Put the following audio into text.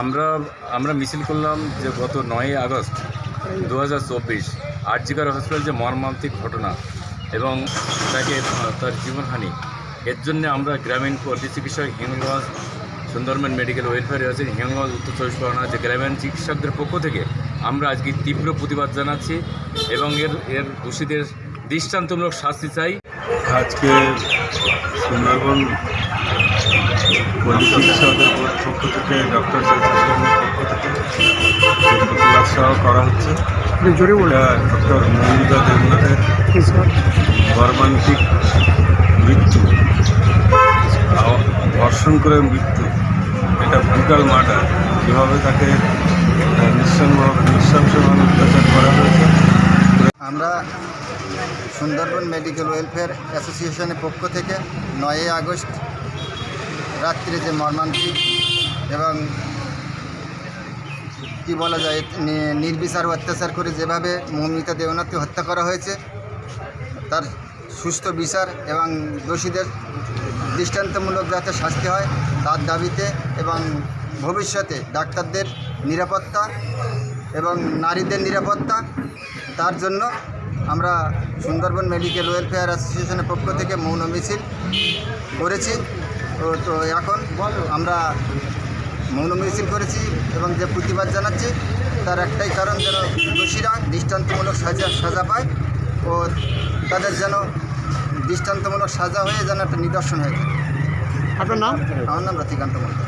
আমরা আমরা মিছিল করলাম যে গত নয়ই আগস্ট দু হাজার চব্বিশ আরজিকার হসপিটাল যে মর্মান্তিক ঘটনা এবং তাকে তার জীবনহানি, এর জন্য আমরা গ্রামীণ পল্লী চিকিৎসক হিঙ্গলগঞ্জ সুন্দরবন মেডিকেল ওয়েলফেয়ার আছে হিঙ্গলগঞ্জ উত্তর চব্বিশ পরগনা যে গ্রামীণ চিকিৎসকদের পক্ষ থেকে আমরা আজকে তীব্র প্রতিবাদ জানাচ্ছি এবং এর এর দোষীদের দৃষ্টান্তমূলক শাস্তি চাই। আজকে সুন্দরবন পল্লী চিকিৎসকদের পক্ষ সহ করা হচ্ছে। জোরে বলে ডক্টর মৌমিতা দেবনাথের মর্মান্তিক মৃত্যু। ধর্ষণ করে মৃত্যু। এটা ব্রুটাল মার্ডার যেভাবে তাকে আহ, নৃশংসভাবে নৃশংসভাবে অত্যাচার করা হয়েছে। আমরা সুন্দরবন মেডিকেল ওয়েলফেয়ার অ্যাসোসিয়েশনের পক্ষ থেকে নয়ই আগস্ট রাত্রে যে মর্মান্তিক এবং কি বলা যায় নির্বিচার অত্যাচার করে যেভাবে মৌমিতা দেবনাথকে হত্যা করা হয়েছে, তার সুস্থ বিচার এবং দোষীদের দৃষ্টান্তমূলক যাতে শাস্তি হয়, তার দাবিতে এবং ভবিষ্যতে ডাক্তারদের নিরাপত্তা এবং নারীদের নিরাপত্তা, তার জন্য আমরা সুন্দরবন মেডিকেল ওয়েলফেয়ার অ্যাসোসিয়েশনের পক্ষ থেকে মৌন মিছিল করেছি। তো এখন আমরা মৌন মিছিল করেছি এবং যে প্রতিবাদ জানাচ্ছি তার একটাই কারণ যেন দোষীরা দৃষ্টান্তমূলক সাজা সাজা পায় ও তাদের যেন দৃষ্টান্তমূলক সাজা হয়ে যেন একটা নিদর্শন হয়ে যায় আপনার নাম? আমার নাম রতিকান্ত মন্ডল